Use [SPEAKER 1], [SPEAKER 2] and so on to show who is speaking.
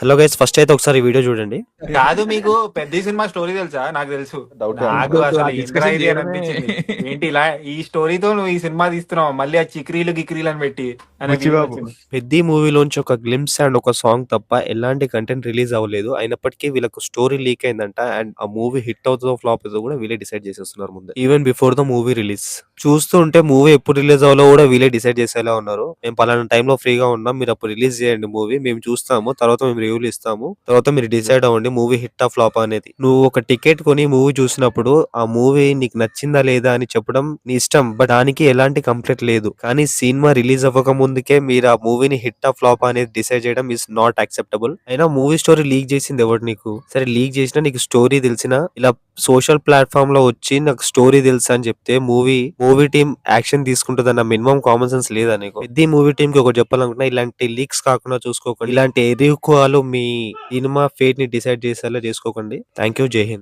[SPEAKER 1] Hello guys first అయితే ఒకసారి ఈ వీడియో చూడండి.
[SPEAKER 2] కాదు మీకు పెద్ద సినిమా స్టోరీ తెలుసా? నాకు తెలుసు. నాకు అసలు ఏంటి ఇలా ఈ స్టోరీతో నువ్వు ఈ సినిమా తీస్తున్నావు? మళ్ళీ ఆ చిక్రీలు గిక్రీలు అని పెట్టి.
[SPEAKER 1] పెద్ద మూవీలోంచి ఒక గ్లిమ్స్ అండ్ ఒక సాంగ్ తప్ప ఎలాంటి కంటెంట్ రిలీజ్ అవ్వలేదు. అయినప్పటికీ వీళ్ళకు స్టోరీ లీక్ అయిందంట అండ్ ఆ మూవీ హిట్ అవుతుందో ఫ్లాప్ అవుతుందో కూడా వీళ్ళే డిసైడ్ చేసేస్తున్నారు ముందు. Even before the movie release చూస్తూ ఉంటే మూవీ ఎప్పుడు రిలీజ్ అవ్వాలో కూడా వీళ్ళే డిసైడ్ చేసేలా ఉన్నారు. మేము పలానా టైంలో ఫ్రీగా ఉన్నాం మీరు అప్పుడు రిలీజ్ చేయండి మూవీ మేము చూస్తాము తర్వాత మేము రివ్యూలు ఇస్తాము. తర్వాత మీరు డిసైడ్ అవ్వండి మూవీ హిట్ ఆ ఫ్లాప్ అనేది. నువ్వు ఒక టికెట్ కొని మూవీ చూసినప్పుడు ఆ మూవీ నీకు నచ్చిందా లేదా అని చెప్పడం నీ ఇష్టం. బట్ దానికి ఎలాంటి కంప్లైంట్ లేదు. కానీ సినిమా రిలీజ్ అవ్వక ముందుకే మీరు ఆ మూవీని హిట్ ఆ ఫ్లాప్ అనేది డిసైడ్ చేయడం ఇస్ నాట్ యాక్సెప్టబుల్ అయినా మూవీ స్టోరీ లీక్ చేసింది ఎవరు నీకు? సరే లీక్ చేసినా నీకు స్టోరీ తెలిసిన ఇలా సోషల్ ప్లాట్ఫామ్లో వచ్చి నాకు స్టోరీ తెలుసా అని చెప్తే మూవీ మూవీ టీమ్ యాక్షన్ తీసుకుంటుందన్న మినిమం కామన్ సెన్స్ లేదా నీకు? పెద్ద మూవీ టీమ్కి ఒకటి చెప్పాలనుకున్నా ఇలాంటి లీక్స్ కాకుండా చూసుకోకండి. ఇలాంటి ఎరుకువాలు మీ సినిమా ఫేట్ని డిసైడ్ చేసేలా చేసుకోకండి. థ్యాంక్ యూ జై హింద్.